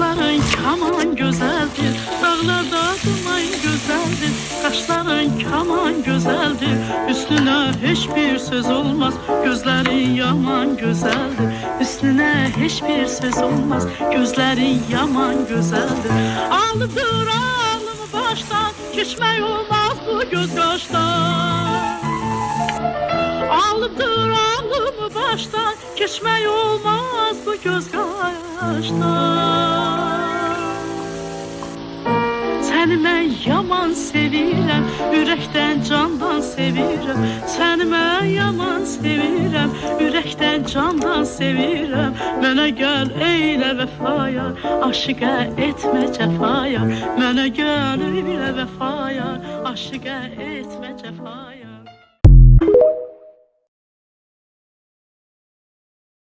yaman güzeldir. Dağlarda duman güzeldir. Kaşların kaman güzeldir. Üstüne hiçbir söz olmaz. Gözlerin yaman güzeldir. Üstüne hiçbir söz olmaz. Gözlerin yaman güzeldir. Ağlıdır ağlımı baştan. Geçmek olmaz bu göz kaştan Ağlıdır ağlımı baştan. Geçmek olmaz bu göz kaştan Səni mən yaman sevirəm, ürəkdən candan sevirəm. Səni mən yaman sevirəm, ürəkdən candan sevirəm. Mənə gəl eylə vəfaya, aşiqə etmə cəfaya. Mənə gəl eylə vəfaya, aşiqə etmə cəfaya.